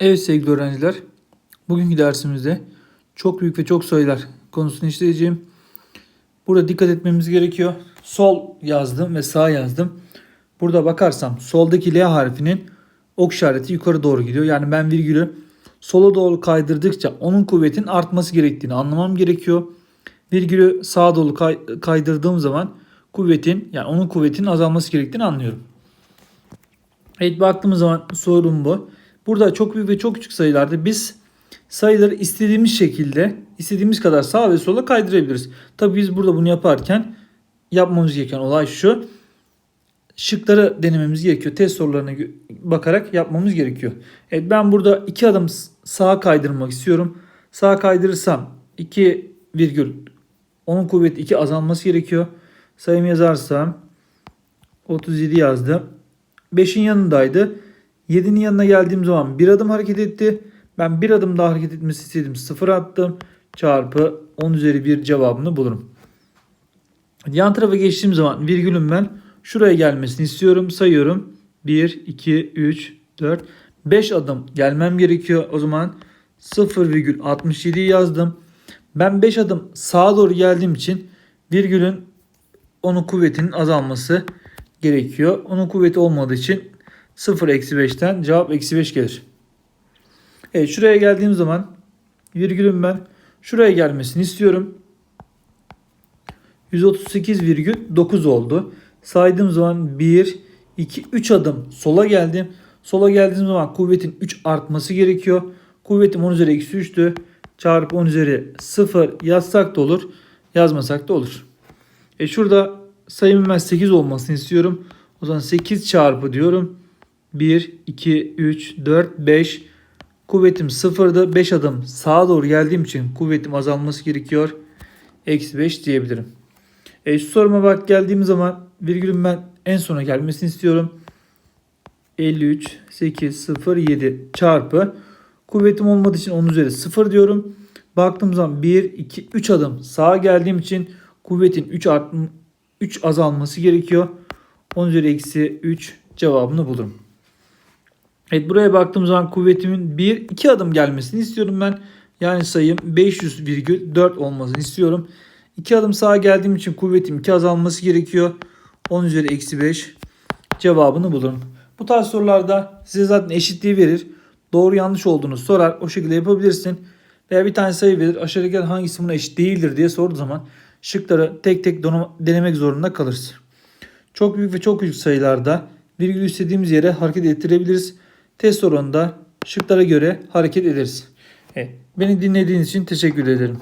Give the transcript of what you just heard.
Evet sevgili öğrenciler, bugünkü dersimizde çok büyük ve çok sayılar konusunu işleyeceğim. Burada dikkat etmemiz gerekiyor. Sol yazdım ve sağ yazdım. Burada bakarsam soldaki L harfinin ok işareti yukarı doğru gidiyor. Yani ben virgülü sola doğru kaydırdıkça onun kuvvetin artması gerektiğini anlamam gerekiyor. Virgülü sağa doğru kay- kaydırdığım zaman kuvvetin yani onun kuvvetinin azalması gerektiğini anlıyorum. Evet baktığımız zaman sorun bu. Burada çok büyük ve çok küçük sayılarda biz sayıları istediğimiz şekilde istediğimiz kadar sağa ve sola kaydırabiliriz. Tabi biz burada bunu yaparken yapmamız gereken olay şu. Şıkları denememiz gerekiyor. Test sorularına bakarak yapmamız gerekiyor. Evet ben burada iki adım sağa kaydırmak istiyorum. Sağa kaydırırsam 2 virgül onun kuvveti 2 azalması gerekiyor. Sayımı yazarsam 37 yazdım. 5'in yanındaydı. 7'nin yanına geldiğim zaman bir adım hareket etti. Ben bir adım daha hareket etmesi istedim. 0 attım. Çarpı 10 üzeri 1 cevabını bulurum. Yan tarafa geçtiğim zaman virgülün ben şuraya gelmesini istiyorum. Sayıyorum. 1, 2, 3, 4, 5 adım gelmem gerekiyor. O zaman 0,67 yazdım. Ben 5 adım sağa doğru geldiğim için virgülün onun kuvvetinin azalması gerekiyor. Onun kuvveti olmadığı için 0 eksi 5'ten cevap eksi 5 gelir. Evet şuraya geldiğim zaman virgülün ben şuraya gelmesini istiyorum. 138,9 oldu. Saydığım zaman 1, 2, 3 adım sola geldim. Sola geldiğim zaman kuvvetin 3 artması gerekiyor. Kuvvetim 10 üzeri eksi 3'tü. Çarpı 10 üzeri 0 yazsak da olur. Yazmasak da olur. E şurada sayımın ben 8 olmasını istiyorum. O zaman 8 çarpı diyorum. 1, 2, 3, 4, 5. Kuvvetim sıfırdı. 5 adım sağa doğru geldiğim için kuvvetim azalması gerekiyor. Eksi 5 diyebilirim. E şu soruma bak geldiğim zaman virgülün ben en sona gelmesini istiyorum. 53, 8, 0, 7 çarpı. Kuvvetim olmadığı için 10 üzeri 0 diyorum. Baktığım zaman 1, 2, 3 adım sağa geldiğim için kuvvetin 3 art 3 azalması gerekiyor. 10 üzeri eksi 3 cevabını bulurum. Evet buraya baktığım zaman kuvvetimin 1, 2 adım gelmesini istiyorum ben. Yani sayım 500,4 olmasını istiyorum. 2 adım sağa geldiğim için kuvvetim 2 azalması gerekiyor. 10 üzeri eksi 5 cevabını bulurum. Bu tarz sorularda size zaten eşitliği verir. Doğru yanlış olduğunu sorar. O şekilde yapabilirsin. Veya bir tane sayı verir. Aşağıdaki hangisi buna eşit değildir diye sorduğu zaman şıkları tek tek denemek zorunda kalırız. Çok büyük ve çok küçük sayılarda virgül istediğimiz yere hareket ettirebiliriz. Test sorununda şıklara göre hareket ederiz. Evet, beni dinlediğiniz için teşekkür ederim.